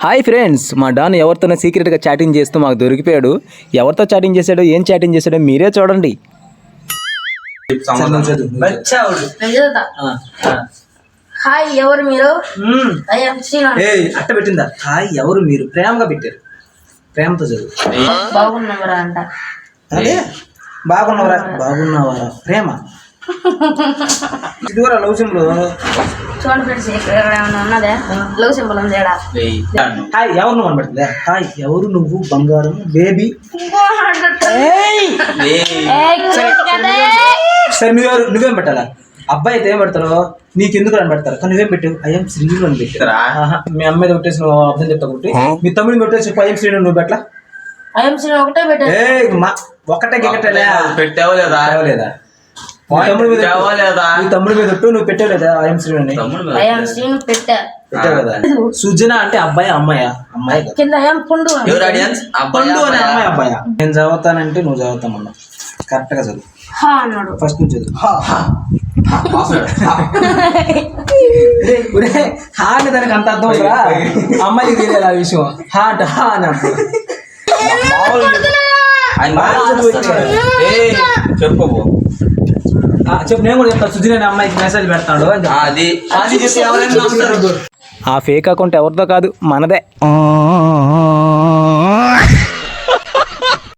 Hi friends మా don ఎవరితోనో సీక్రెట్గా చాటింగ్ చేస్తూ మాకు దొరికిపోయాడు. ఎవరితో చాటింగ్ చేశాడో ఏం చాటింగ్ చేశాడో మీరే చూడండి. హాయ్ ఎవరు మీరు? అట్ట పెట్టిందా? హాయ్ ఎవరు మీరు? ప్రేమగా పెట్టారు. ప్రేమతో చదువు. బాగున్నవరా అంట. అదే బాగున్నావరా. బాగున్నావరా? ప్రేమ. ఇదివరా లవ్ సింబల్? చూడండి ఫ్రెండ్స్ ఇక్కడ ఏమైనా ఉన్నదే? లవ్ సింబల్ ఉంది హాయ్ ఎవరు నువ్వు అనబడుతుందా? హాయ్ ఎవరు నువ్వు? బంగారం బేబీ సరే నువ్వెవరు నువ్వేం పెట్టాలా? అబ్బాయి అయితే ఏం పెడతారు నీకు ఎందుకు అని పెడతారు? కానీ నువ్వేం పెట్టావు ఐఎం శ్రీను అని పెట్టారు ఆహా, మీ అమ్మాయి కొట్టేసి నువ్వు అర్థం చెప్తా కొట్టి. మీ తమ్ముడిని కొట్టేసి చెప్పు ఐఎం శ్రీను నువ్వు పెట్టలా? ఐఎమ్ శ్రీనాథ్ ఒకటే మా ఒకటే గిగటలే పెట్టావా లేదా? లేదా? తమ్ముడి మీద నువ్వు పెట్టావు ఐఎం శ్రీను పెట్టా. పెట్టావు కదా. సుజన అంటే అబ్బాయి అమ్మాయా? అమ్మాయి కదా. కింద ఐఎమ్ పుండు? ఆడియన్స్ పండు అనే అమ్మాయి అబ్బాయా? నేను చదువుతానంటే నువ్వు చదువుతామన్నా కరెక్ట్గా చదువు. హా అన్నాడు. ఫస్ట్ నుంచి చదువు. హా అంటే దానికి అంత అర్థం అవుతుందా అమ్మాయికి తెలియదు ఆ విషయం. హా అంటే హా అని అప్పుడు చెప్పు చెప్పు నేను కూడా చెప్తాను సుజీన్ అనే అమ్మాయికి మెసేజ్ పెడతాడు చెప్పు. అది. అది చెప్తే ఎవరైనా ఆ ఫేక్ అకౌంట్ ఎవరిదో కాదు మనదే.